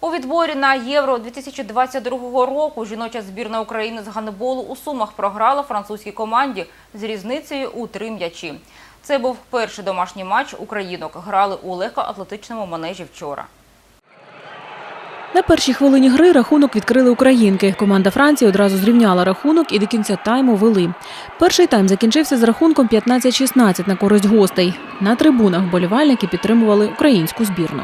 У відборі на Євро 2022 року жіноча збірна України з гандболу у Сумах програла французькій команді з різницею у три м'ячі. Це був перший домашній матч українок. Грали у легкоатлетичному манежі вчора. На першій хвилині гри рахунок відкрили українки. Команда Франції одразу зрівняла рахунок і до кінця тайму вели. Перший тайм закінчився з рахунком 15-16 на користь гостей. На трибунах вболівальники підтримували українську збірну.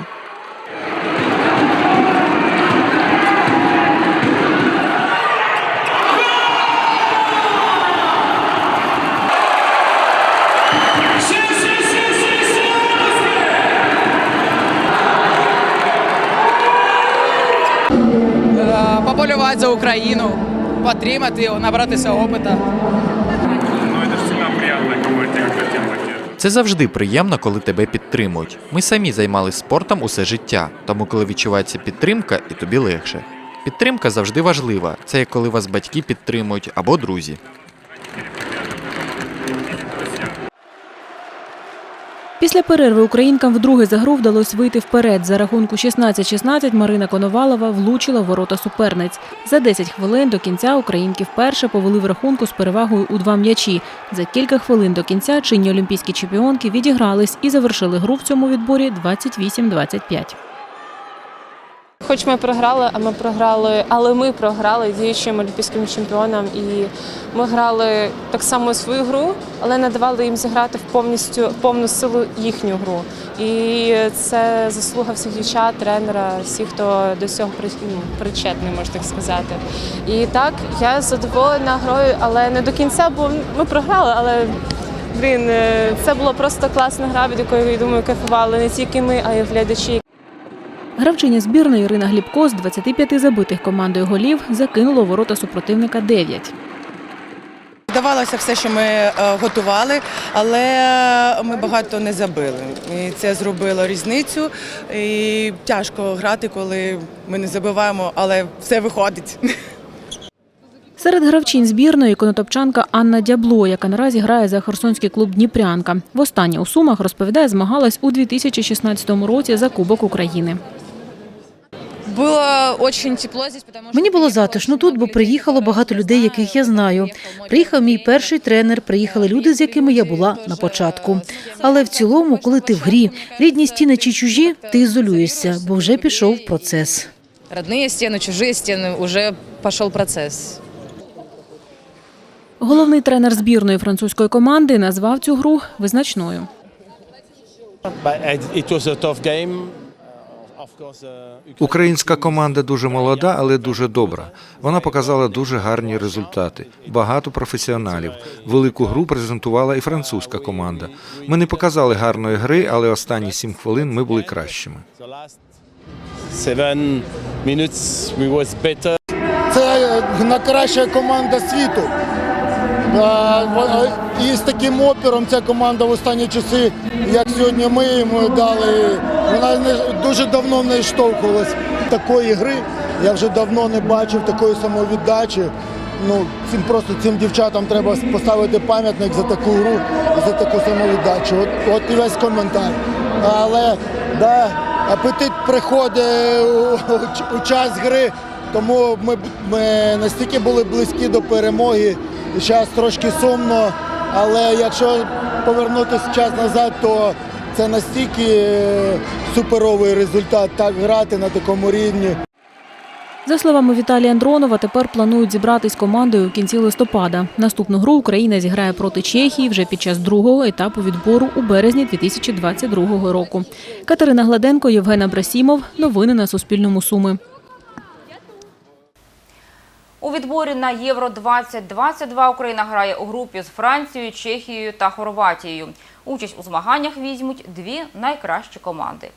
Поболювати за Україну, підтримати, набратися поддерживают. Це завжди приємно, коли тебе підтримують. Ми самі займалися спортом усе життя, тому коли відчувається підтримка, і тобі легше. Підтримка завжди важлива. Це як коли вас батьки підтримують або друзі. Після перерви українкам вдруге за гру вдалося вийти вперед. За рахунку 16-16 Марина Коновалова влучила в ворота суперниць. За 10 хвилин до кінця українки вперше повели в рахунку з перевагою у два м'ячі. За кілька хвилин до кінця чинні олімпійські чемпіонки відігрались і завершили гру в цьому відборі 28-25. Хоч ми програли, а ми програли, але ми програли діючим олімпійським чемпіонам, і ми грали так само свою гру, але не давали їм зіграти в повністю повну силу їхню гру. І це заслуга всіх дівчат, тренера, всіх, хто до цього ну, причетний, можна так сказати. І так, я задоволена грою, але не до кінця, бо ми програли, але. Блін, е, це була просто класна гра, від якої я думаю, кайфували не тільки ми, а й глядачі. Гравчиня збірної Ірина Глібко з 25 забитих командою голів закинула у ворота супротивника 9. Вдавалося все, що ми е, готували, але ми багато не забили. І це зробило різницю. І тяжко грати, коли ми не забиваємо, але все виходить. Серед гравчинь збірної конотопчанка Анна Дябло, яка наразі грає за Херсонський клуб Дніпрянка. Востаннє у Сумах розповідає, змагалась у 2016 році за Кубок України. Було дуже тепло здесь, потому що Мені було затишно тут, бо приїхало багато людей, яких я знаю. Приїхав мій перший тренер, приїхали люди, з якими я була на початку. Але в цілому, коли ти в грі, рідні стіни чи чужі, ти ізолюєшся, бо вже пішов процес. родные стены, чужие стены, уже пошел процесс. Головний тренер збірної французької команди назвав цю гру визначною. Українська команда дуже молода, але дуже добра. Вона показала дуже гарні результати. Багато професіоналів. Велику гру презентувала і французька команда. Ми не показали гарної гри, але останні сім хвилин ми були кращими. Це найкраща команда світу. Во- І з таким опіром ця команда в останні часи, як сьогодні ми йому дали, вона дуже давно не штовхувалась такої гри. Я вже давно не бачив такої самовіддачі. Ну, цим просто цим дівчатам треба поставити пам'ятник за таку гру і за таку самовіддачу. От, от і весь коментар. Але да, апетит приходить у, у, у час гри, тому ми, ми настільки були близькі до перемоги. Зараз трошки сумно, але якщо повернутися час назад, то це настільки е, суперовий результат так грати на такому рівні. За словами Віталія Андронова, тепер планують зібратись командою в кінці листопада. Наступну гру Україна зіграє проти Чехії вже під час другого етапу відбору у березні 2022 року. Катерина Гладенко, Євген Абрасімов. Новини на Суспільному Суми. У відборі на Євро 2022 Україна грає у групі з Францією, Чехією та Хорватією. Участь у змаганнях візьмуть дві найкращі команди.